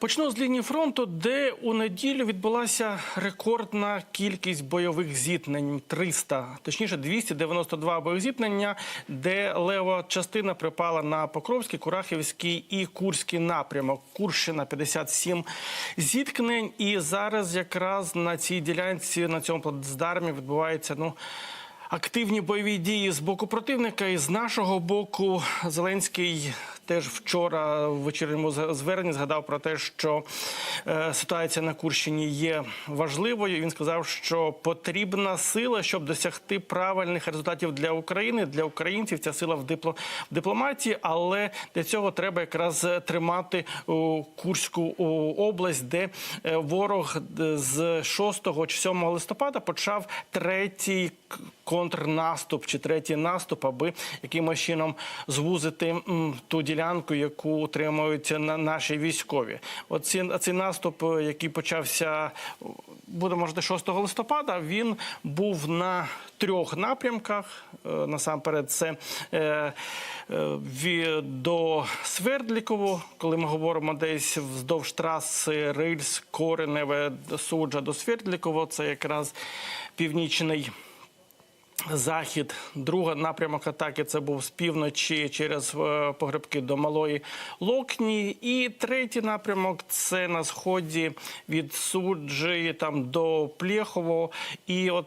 Почну з лінії фронту, де у неділю відбулася рекордна кількість бойових зіткнень 300, точніше 292 бойових зіткнення, де лева частина припала на Покровський, Курахівський і Курський напрямок. Курщина 57 зіткнень. І зараз якраз на цій ділянці на цьому плацдармі відбувається ну. Активні бойові дії з боку противника і з нашого боку Зеленський теж вчора в вечірньому зверненні згадав про те, що е, ситуація на Курщині є важливою. Він сказав, що потрібна сила, щоб досягти правильних результатів для України, для українців. Ця сила в дипло дипломатії, але для цього треба якраз тримати Курську область, де е, ворог з 6 чи 7 листопада почав третій контрнаступ чи третій наступ, аби якимось чином звузити ту ділянку, яку утримують на наші військові. Оці цей наступ, е, який почався, буде може 6 листопада. Він був на трьох напрямках. Е, Насамперед, це е, до Свердлікову, коли ми говоримо десь вздовж траси Рильс, Кореневе, Суджа до Свердліково, це якраз північний. Захід, друга напрямок атаки це був з півночі через е, погребки до Малої Локні. І третій напрямок це на сході від Суджі там до Плєхово. І от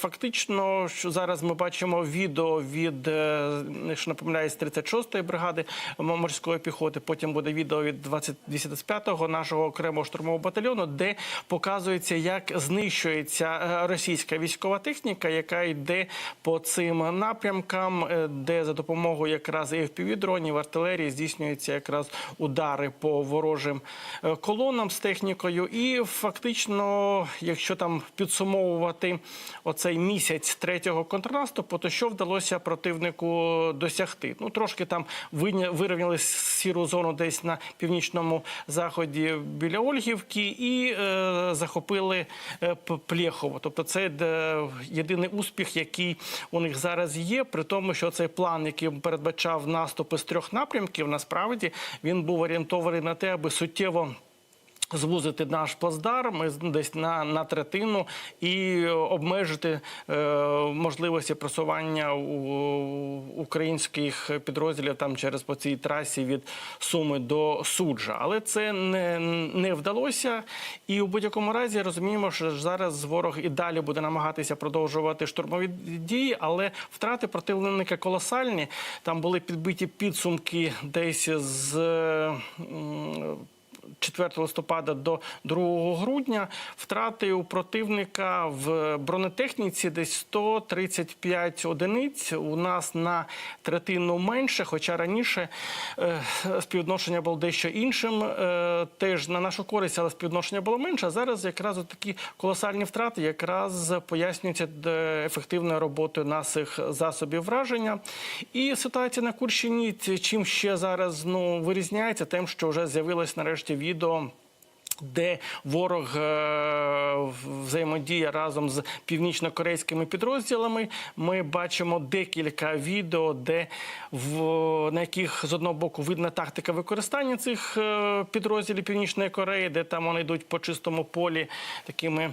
фактично, що зараз ми бачимо відео від е, якщо не помиляюсь, 36-ї бригади морської піхоти. Потім буде відео від 20 225-го нашого окремого штурмового батальйону, де показується, як знищується е, російська військова техніка, яка йде по цим напрямкам, е, де за допомогою якраз і fpv дронів артилерії здійснюються якраз удари по ворожим е, колонам з технікою. І фактично, якщо там підсумовувати оцей місяць третього контрнаступу, то що вдалося противнику досягти? Ну трошки там вирівняли сіру зону десь на північному заході біля Ольгівки і е, захопили е, Плєхово. Тобто, це е, єдиний успіх, який у них зараз є. При тому, що цей план, який передбачав наступи з трьох напрямків, насправді він був орієнтований на те, аби суттєво. Звузити наш плацдарм десь на, на третину і обмежити е, можливості просування у, українських підрозділів там через по цій трасі від Суми до Суджа. Але це не, не вдалося. І у будь-якому разі розуміємо, що зараз ворог і далі буде намагатися продовжувати штурмові дії, але втрати противника колосальні. Там були підбиті підсумки десь з. м, 4 листопада до 2 грудня втрати у противника в бронетехніці десь 135 одиниць. У нас на третину менше, хоча раніше е, співвідношення було дещо іншим. Е, теж на нашу користь, але співвідношення було менше. А зараз якраз такі колосальні втрати якраз пояснюються е, ефективною роботою наших засобів враження. І ситуація на Курщині чим ще зараз ну вирізняється, тим, що вже з'явилось нарешті відео. Де ворог е, взаємодіє разом з північно-корейськими підрозділами, ми бачимо декілька відео, де в на яких з одного боку видна тактика використання цих е, підрозділів Північної Кореї, де там вони йдуть по чистому полі такими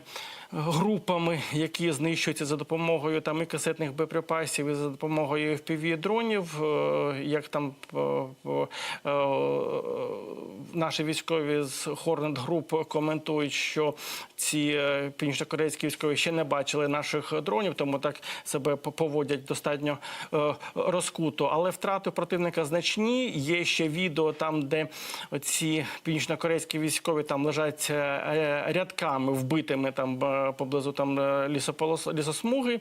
групами, які знищуються за допомогою там і касетних боєприпасів, і за допомогою fpv дронів, е, як там е, е, наші військові з Hornet Group коментують, що ці північнокорейські військові ще не бачили наших дронів, тому так себе поводять достатньо розкуто. Але втрати противника значні. Є ще відео там, де ці північнокорейські військові там лежать рядками вбитими там поблизу там е, лісополос лісосмуги,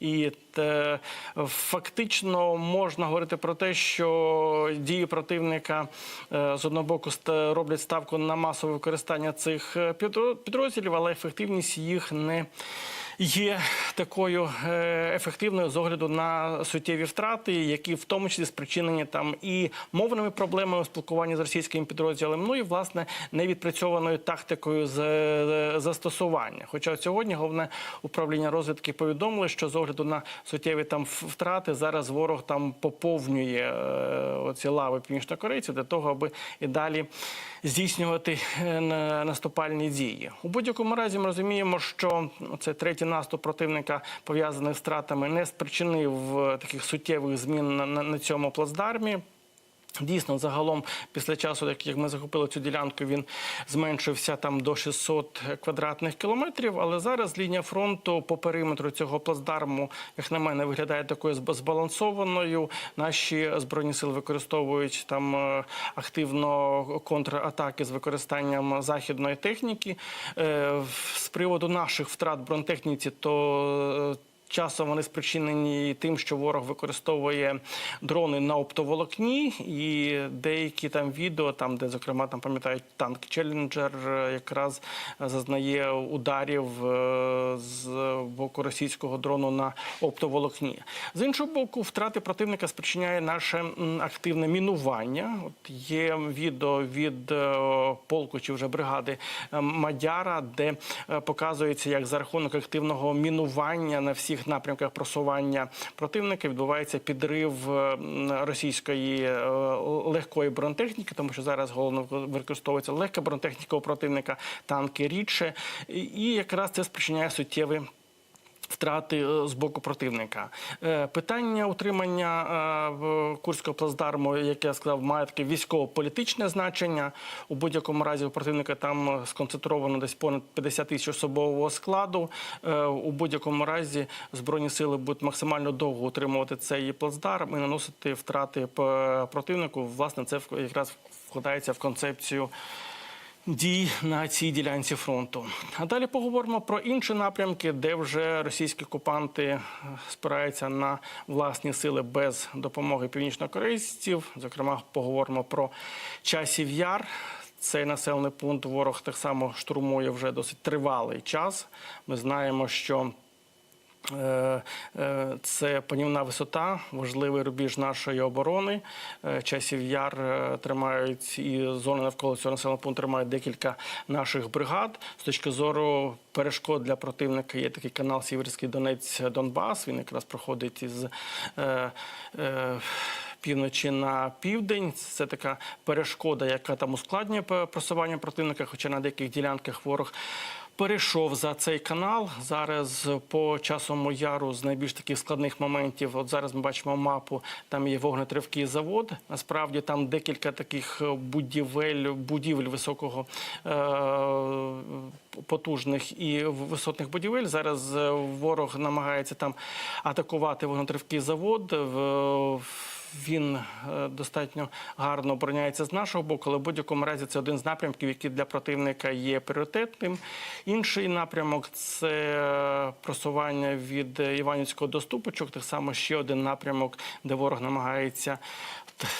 і те, фактично можна говорити про те, що дії противника е, з одного боку роблять ставку на масове використання цих е, підрозділів, але ефективність їх не є такою е, ефективною з огляду на суттєві втрати, які в тому числі спричинені там і мовними проблемами у спілкуванні з російськими підрозділами, ну і власне невідпрацьованою тактикою з е, застосування. Хоча сьогодні головне управління розвідки повідомило, що з огляду на суттєві там втрати зараз ворог там поповнює е, оці лави північнокорейців для того, аби і далі здійснювати е, на- наступальні дії. У будь-якому разі ми розуміємо, що це третій наступ противника пов'язаний з втратами не спричинив е, таких суттєвих змін на, на, на цьому плацдармі. Дійсно, загалом, після часу, як, ми захопили цю ділянку, він зменшився там до 600 квадратних кілометрів. Але зараз лінія фронту по периметру цього плацдарму, як на мене, виглядає такою збалансованою. Наші збройні сили використовують там е, активно контратаки з використанням західної техніки. Е, З приводу наших втрат бронетехніці, то е, Часом вони спричинені тим, що ворог використовує дрони на оптоволокні, і деякі там відео, там де зокрема там пам'ятають танк Челленджер, е, якраз е, зазнає ударів е, з боку російського дрону на оптоволокні. З іншого боку, втрати противника спричиняє наше активне мінування. От є відео від полку чи вже бригади Мадяра, де показується, як за рахунок активного мінування на всіх напрямках просування противника відбувається підрив е, російської е, легкої бронетехніки, тому що зараз головно використовується легка бронетехніка у противника, танки рідше, і якраз це спричиняє суттєві. Втрати е, з боку противника. Е, Питання утримання е, Курського плацдарму, як я сказав, має таке військово-політичне значення. У будь-якому разі у противника там сконцентровано десь понад 50 тисяч особового складу. У будь-якому разі збройні сили будуть максимально довго утримувати цей плацдарм і наносити втрати противнику. Власне, це якраз вкладається в концепцію дій на цій ділянці фронту. А далі поговоримо про інші напрямки, де вже російські окупанти е, спираються на власні сили без допомоги північнокорейців. Зокрема, поговоримо про часів яр. Цей населений пункт ворог так само штурмує вже досить тривалий час. Ми знаємо, що Це панівна висота, важливий рубіж нашої оборони. Е, Часів яр е, тримають і зони навколо цього населеного пункту тримають декілька наших бригад. З точки зору перешкод для противника є такий канал Сіверський Донець Донбас. Він якраз проходить із. Е, е, Півночі на південь це така перешкода, яка там ускладнює просування противника, хоча на деяких ділянках ворог перейшов за цей канал. Зараз по часовому яру з найбільш таких складних моментів. От зараз ми бачимо мапу. Там є вогнетривкий завод. Насправді там декілька таких будівель, будівель високого е, потужних і висотних будівель. Зараз е, ворог намагається там атакувати вогнетривкий завод. В- він е, достатньо гарно обороняється з нашого боку, але в будь-якому разі це один з напрямків, який для противника є пріоритетним. Інший напрямок це просування від Іванівського до Ступочок. Так само ще один напрямок, де ворог намагається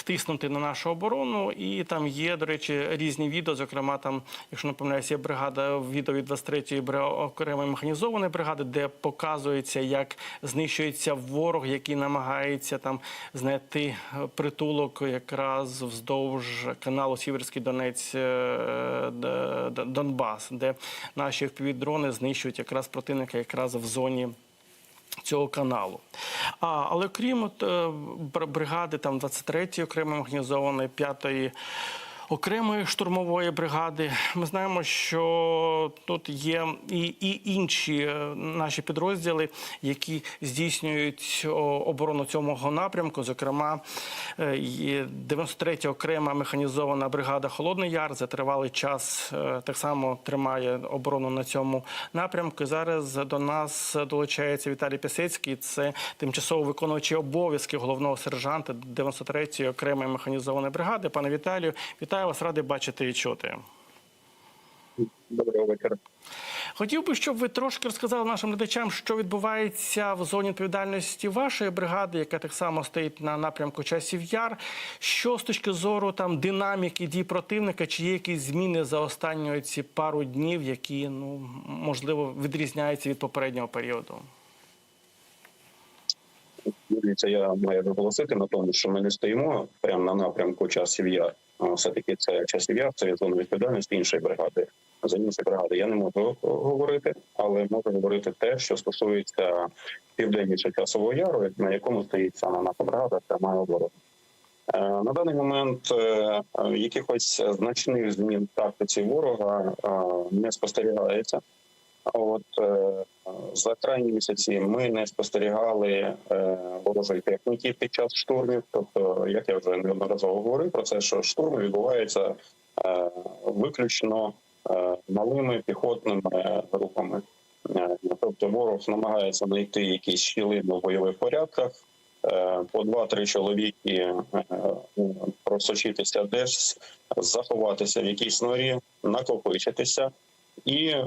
тиснути на нашу оборону. І там є, до речі, різні відео. Зокрема, там, якщо не помиляюся, є бригада відео від 23-ї бри- окремої механізованої бригади, де показується, як знищується ворог, який намагається там знайти е, притулок якраз вздовж каналу Сіверський Донець е, Донбас, де наші впівдрони знищують якраз противника якраз в зоні. Цього каналу. А, але крім от, е, бригади там 23-ї окремо організованої 5-ї окремої штурмової бригади, ми знаємо, що тут є і, і інші е, наші підрозділи, які здійснюють оборону цього напрямку. Зокрема, е, 93-я окрема механізована бригада Холодний Яр за тривалий час е, так само тримає оборону на цьому напрямку. І зараз до нас долучається Віталій Пісецький. Це тимчасово виконуючий обов'язки головного сержанта 93-ї окремої механізованої бригади. Пане Віталію, вітаю вас, радий бачити і чути. Доброго вечора. Хотів би, щоб ви трошки розказали нашим глядачам, що відбувається в зоні відповідальності вашої бригади, яка так само стоїть на напрямку часів яр. Що з точки зору там динаміки дій противника, чи є якісь зміни за останні ці пару днів, які ну можливо відрізняються від попереднього періоду? Дивіться, я маю наголосити на тому, що ми не стоїмо прямо на напрямку часів яр. А Все-таки це часів це є зона відповідальності іншої бригади. За інші бригади я не можу говорити, але можу говорити те, що стосується південніше часового яру, на якому стоїть саме наша бригада, це має оборону. Е, На даний момент е, е, якихось значних змін тактиці ворога не спостерігається. От е, за крайні місяці ми не спостерігали е, ворожої техніки під час штурмів. Тобто, як я вже неодноразово говорив про це, що штурми відбуваються е, виключно малими піхотними групами. Тобто ворог намагається знайти якісь щілини в бойових порядках. По два-три чоловіки просочитися десь, заховатися в якійсь норі, накопичитися і е,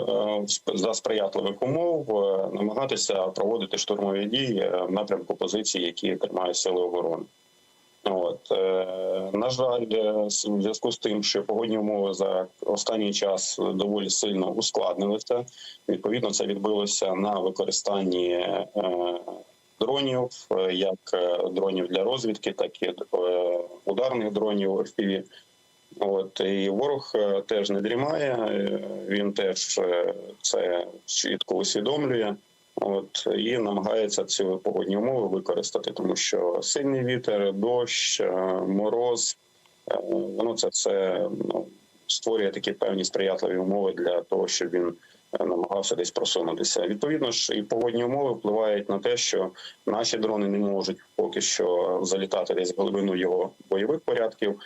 за сприятливих умов е, намагатися проводити штурмові дії е, в напрямку позицій, які тримають сили оборони. От на жаль, в зв'язку з тим, що погодні умови за останній час доволі сильно ускладнилися. Відповідно, це відбилося на використанні дронів, як дронів для розвідки, так і ударних дронів FPV. От і ворог е, теж не дрімає. е, Він теж е, це чітко усвідомлює. От і намагається ці погодні умови використати, тому що сильний вітер, дощ, мороз, воно це все ну, створює такі певні сприятливі умови для того, щоб він намагався десь просунутися. Відповідно ж, і погодні умови впливають на те, що наші дрони не можуть поки що залітати десь в глибину його бойових порядків,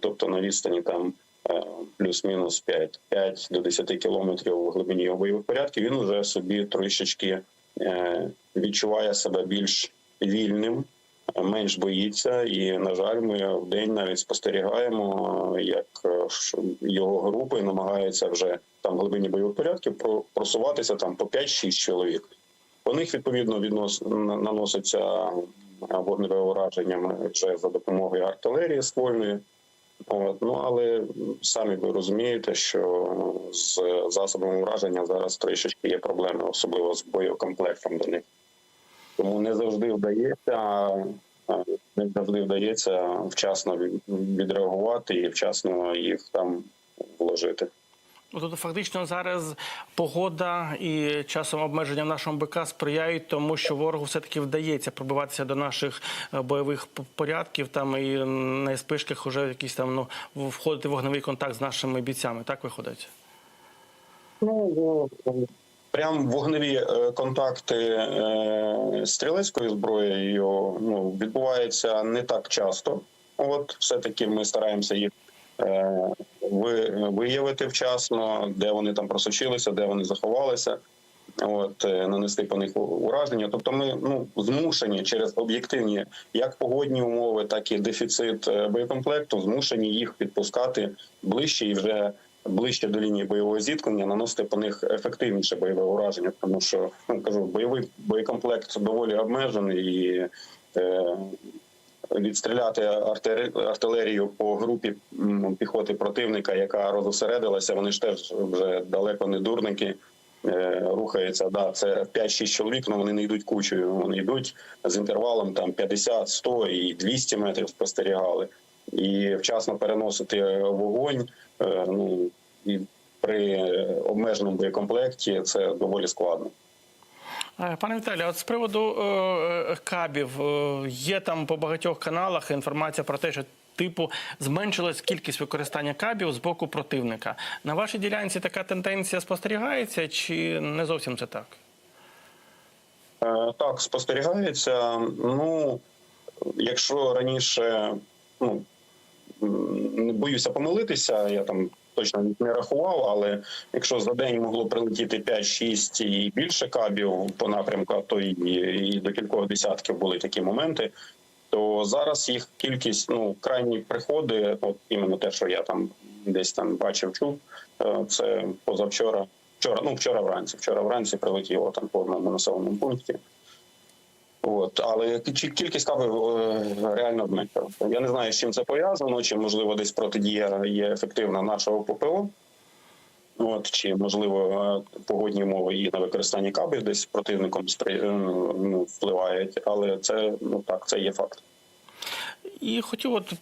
тобто на відстані там. е, Плюс-мінус 5, 5 до 10 кілометрів в глибині його бойових порядків. Він уже собі трішечки е, відчуває себе більш вільним, е, менш боїться. І на жаль, ми в день навіть спостерігаємо, е, як е, його групи намагаються вже там в глибині бойових порядків про- просуватися там по 5-6 чоловік. По них відповідно віднос на- наноситься е, вогневе ураження вже за допомогою артилерії ствольної. От, ну але самі ви розумієте, що з засобами враження зараз трішечки є проблеми, особливо з боєкомплектом до них. Тому не завжди вдається, е, не завжди вдається вчасно відреагувати і вчасно їх там вложити. Ну, Тобто, фактично зараз погода і часом обмеження в нашому БК сприяють тому, що ворогу все-таки вдається пробиватися до наших е, бойових порядків там і на спишках вже якісь там ну входити в вогневий контакт з нашими бійцями. Так виходить? Ну прям вогневі е, контакти е, стрілецькою зброєю ну, відбуваються не так часто. От все таки ми стараємося їх е, виявити вчасно, де вони там просочилися, де вони заховалися. От е, нанести по них ураження. Тобто, ми ну змушені через об'єктивні як погодні умови, так і дефіцит е, боєкомплекту, змушені їх підпускати ближче і вже ближче до лінії бойового зіткнення, наносити по них ефективніше бойове ураження, тому що ну кажу, бойовий боєкомплект доволі обмежений і. Е, Відстріляти артилерію по групі піхоти противника, яка розосередилася, вони ж теж вже далеко не дурники, е, рухаються. Да, це 5-6 чоловік, але вони не йдуть кучею. Вони йдуть з інтервалом там 50, 100 і 200 метрів спостерігали. І вчасно переносити вогонь. е, Ну і при обмеженому боєкомплекті це доволі складно. Е, Пане Віталію, от з приводу е, кабів е, є там по багатьох каналах інформація про те, що типу зменшилась кількість використання кабів з боку противника. На вашій ділянці така тенденція спостерігається, чи не зовсім це так? Е, Так, спостерігається. Ну, якщо раніше, ну не боюся помилитися, я там точно не рахував, але якщо за день могло прилетіти 5-6 і більше кабів по напрямку, то і, і до кількох десятків були такі моменти. То зараз їх кількість, ну крайні приходи, от іменно те, що я там десь там бачив, чув. Е, Це позавчора. Вчора, ну вчора вранці. Вчора вранці прилетіло там по одному населеному пункті. От, але кількість кави е, реально обмежена. Я не знаю, з чим це пов'язано, чи можливо десь протидія є ефективна нашого ППО. От чи можливо е, погодні умови і на використання каби десь противником спри- е, ну, впливають, але це ну так, це є факт. І хотів от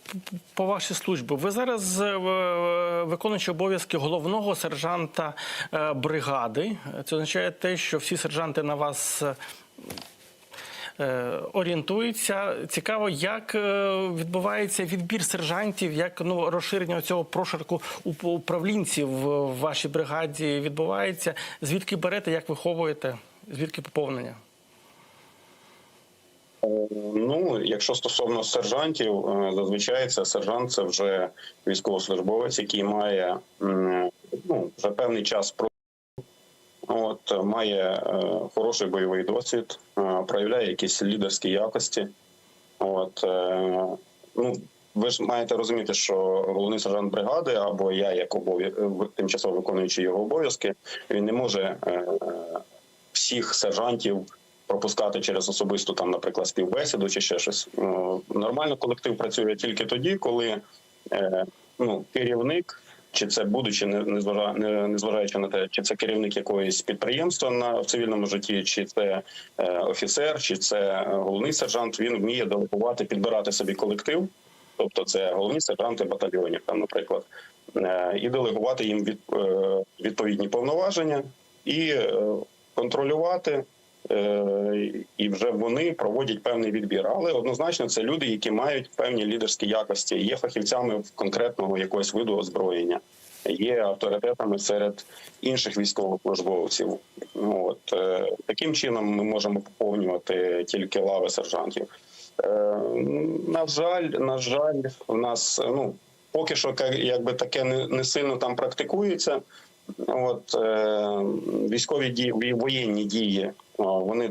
по вашій службі. Ви зараз виконуючи обов'язки головного сержанта бригади. Це означає те, що всі сержанти на вас. Е, Орієнтуються. Цікаво, як е, відбувається відбір сержантів, як ну розширення цього прошарку уп- управлінців в вашій бригаді відбувається. Звідки берете, як виховуєте, звідки поповнення? Е, Ну, якщо стосовно сержантів, зазвичай це сержант це вже військовослужбовець, який має ну, вже певний час от е, має е, хороший бойовий досвід, е, проявляє якісь лідерські якості. От ну ви ж маєте розуміти, що головний сержант бригади або я, як обов'я- тимчасово виконуючий його обов'язки, він не може всіх сержантів пропускати через особисту там, наприклад, співбесіду чи ще щось. Нормально колектив працює тільки тоді, коли ну, керівник. Чи це будучи не незважа- не- незважаючи на те, чи це керівник якогось підприємства на в цивільному житті, чи це е, офіцер, чи це е, головний сержант, він вміє делегувати, підбирати собі колектив, тобто це головні сержанти батальйонів, там, наприклад, е, і делегувати їм від, відповідні повноваження і контролювати. Е, І вже вони проводять певний відбір, але однозначно це люди, які мають певні лідерські якості, є фахівцями в конкретного якогось виду озброєння, є авторитетами серед інших військовослужбовців. От е, таким чином ми можемо поповнювати тільки лави сержантів. Е, На жаль, на жаль, в нас ну поки що якби таке не сильно там практикується. От е, військові дії, воєнні дії, вони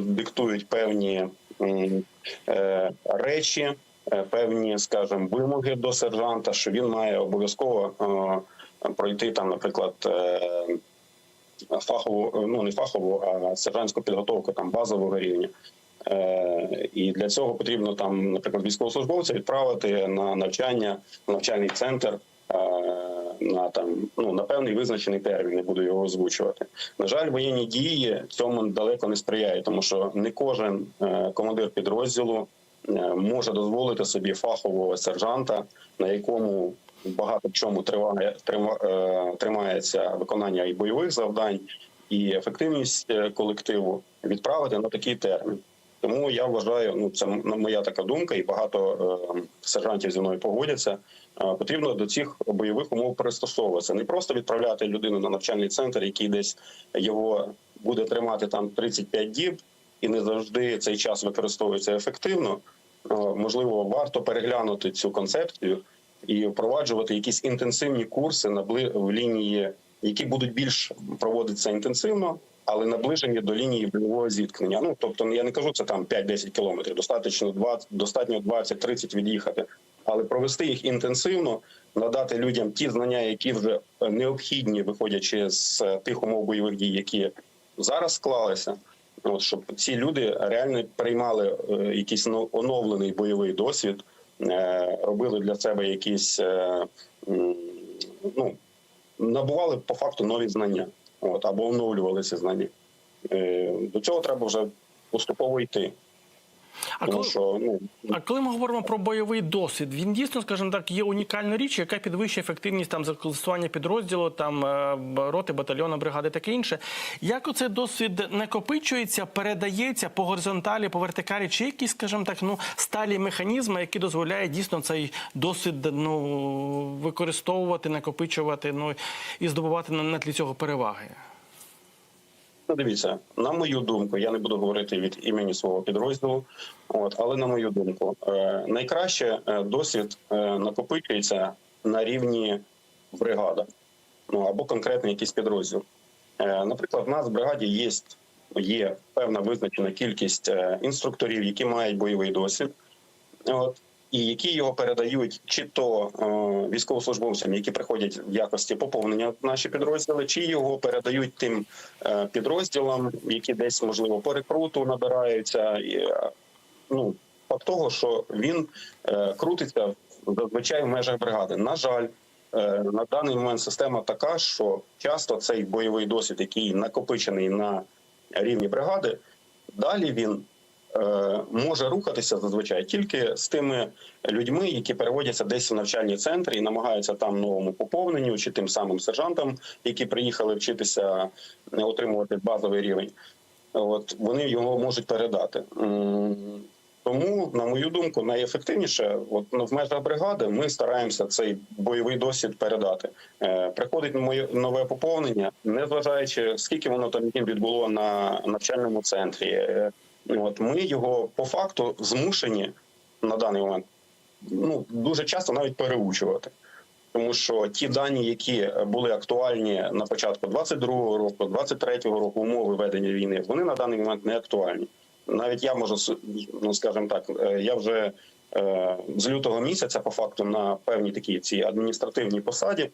диктують певні е, речі, е, певні, скажімо, вимоги до сержанта, що він має обов'язково е, пройти там, наприклад. Е, фахову, ну не фахову, а сержантську підготовку там базового рівня. Е, і для цього потрібно там, наприклад, військовослужбовця відправити на навчання, навчальний центр е, на там ну на певний визначений термін. Не буду його озвучувати. На жаль, воєнні дії цьому далеко не сприяють, тому що не кожен е, командир підрозділу е, може дозволити собі фахового сержанта, на якому багато чому триває е, тримається виконання і бойових завдань, і ефективність колективу відправити на такий термін. Тому я вважаю, ну це моя така думка, і багато е, сержантів зі мною погодяться. е, Потрібно до цих бойових умов пристосовуватися. Не просто відправляти людину на навчальний центр, який десь його буде тримати там 35 діб, і не завжди цей час використовується ефективно. Е, Можливо, варто переглянути цю концепцію і впроваджувати якісь інтенсивні курси на в лінії, які будуть більш проводитися інтенсивно, але наближені до лінії бойового зіткнення. Ну тобто, я не кажу, це там 5-10 кілометрів, достатньо 20, достатньо 20-30 від'їхати, але провести їх інтенсивно, надати людям ті знання, які вже е, необхідні, виходячи з е, тих умов бойових дій, які зараз склалися. От щоб ці люди реально приймали е, якийсь оновлений бойовий досвід, робили для себе якісь ну набували по факту нові знання, от або оновлювалися знання. Е, До цього треба вже поступово йти. А Тому коли, що ну а коли ми говоримо про бойовий досвід, він дійсно, скажімо так, є унікальною річ, яка підвищує ефективність там застосування підрозділу, там е, роти, батальйону, бригади, таке інше. Як оцей досвід накопичується, передається по горизонталі, по вертикалі, чи якісь, скажімо так, ну сталі механізми, які дозволяють дійсно цей досвід ну використовувати, накопичувати, ну і здобувати на, на тлі цього переваги. Дивіться, на мою думку, я не буду говорити від імені свого підрозділу, от але на мою думку, е, найкраще е, досвід е, накопичується на рівні бригада, ну або конкретний якийсь підрозділ. Наприклад, в нас в бригаді є, є певна визначена кількість інструкторів, які мають бойовий досвід. От і які його передають чи то е, військовослужбовцям, які приходять в якості поповнення наші підрозділи, чи його передають тим е, підрозділам, які десь можливо по рекруту набираються. І, е, ну факт того, що він крутиться зазвичай в межах бригади. На жаль. На даний момент система така, що часто цей бойовий досвід, який накопичений на рівні бригади, далі він може рухатися зазвичай тільки з тими людьми, які переводяться десь в навчальні центри і намагаються там новому поповненню чи тим самим сержантам, які приїхали вчитися е, отримувати базовий рівень. От вони його можуть передати. Тому, на мою думку, найефективніше, от ну, в межах бригади, ми стараємося цей бойовий досвід передати. Е, приходить моє нове поповнення, незважаючи скільки воно там їм відбуло на навчальному центрі. От ми його по факту змушені на даний момент ну дуже часто навіть переучувати. Тому що ті дані, які були актуальні на початку 22-го року, 23-го року умови ведення війни, вони на даний момент не актуальні. Навіть я можу ну скажімо так, е, я вже е, з лютого місяця по факту на певній такій цій адміністративній посаді.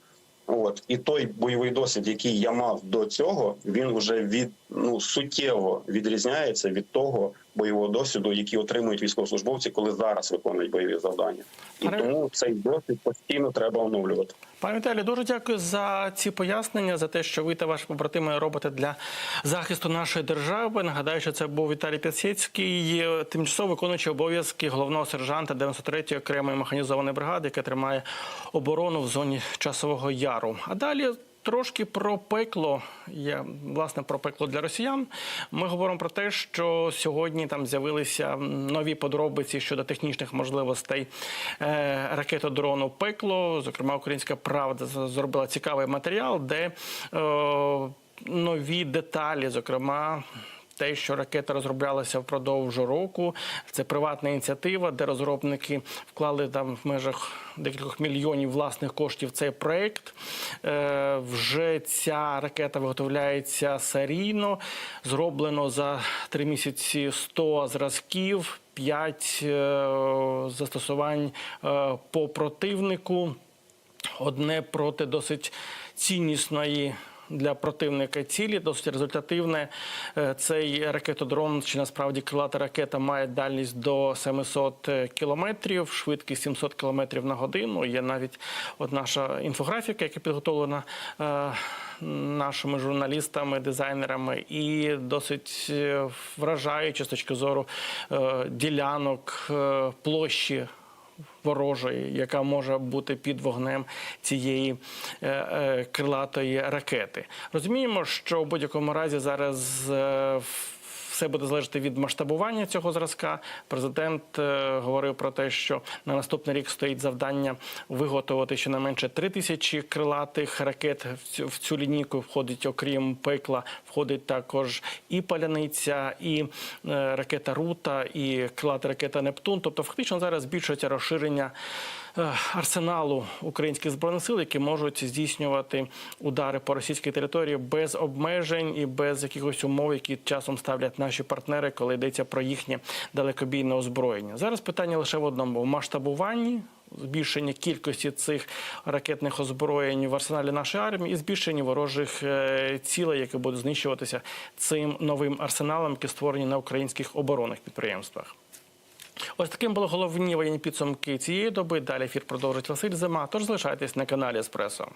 От. І той бойовий досвід, який я мав до цього, він вже від ну суттєво відрізняється від того бойового досвіду, який отримують військовослужбовці, коли зараз виконують бойові завдання. І Пане- тому цей досвід постійно треба оновлювати. Пане Віталію, дуже дякую за ці пояснення, за те, що ви та ваші побратими робите для захисту нашої держави. Нагадаю, що це був Віталій Пясецький, тимчасово виконуючий обов'язки головного сержанта 93-ї окремої механізованої бригади, яка тримає оборону в зоні часового яру. А далі. Трошки про пекло, я власне про пекло для росіян. Ми говоримо про те, що сьогодні там з'явилися нові подробиці щодо технічних можливостей е, ракетодрону пекло. Зокрема, українська правда зробила цікавий матеріал, де е, нові деталі, зокрема. Те, що ракета розроблялася впродовж року, це приватна ініціатива, де розробники вклали там в межах декількох мільйонів власних коштів цей проект. Е, вже ця ракета виготовляється серійно. Зроблено за три місяці 100 зразків, 5 застосувань е, по противнику одне проти досить ціннісної. Для противника цілі досить результативне. Е, Цей ракетодрон, чи насправді крилата ракета має дальність до 700 кілометрів, швидкість 700 кілометрів на годину. Є навіть от наша інфографіка, яка підготовлена е, нашими журналістами, дизайнерами, і досить е, вражаюче з точки зору ділянок площі ворожої, яка може бути під вогнем цієї е, е, крилатої ракети. Розуміємо, що в будь-якому разі зараз. е, в- все буде залежати від масштабування цього зразка. Президент е, говорив про те, що на наступний рік стоїть завдання виготовити щонайменше 3 тисячі крилатих ракет. В цю, лінійку входить, окрім пекла, входить також і паляниця, і е, ракета Рута, і крилата ракета Нептун. Тобто, фактично зараз збільшується розширення арсеналу українських збройних сил, які можуть здійснювати удари по російській території без обмежень і без якихось умов, які часом ставлять наші партнери, коли йдеться про їхнє далекобійне озброєння. Зараз питання лише в одному: в масштабуванні. Збільшення кількості цих ракетних озброєнь в арсеналі нашої армії і збільшення ворожих е, цілей, які будуть знищуватися цим новим арсеналом, які створені на українських оборонних підприємствах. Ось таким були головні воєнні підсумки цієї доби. Далі ефір продовжить Василь Зима. Тож залишайтесь на каналі Еспресо.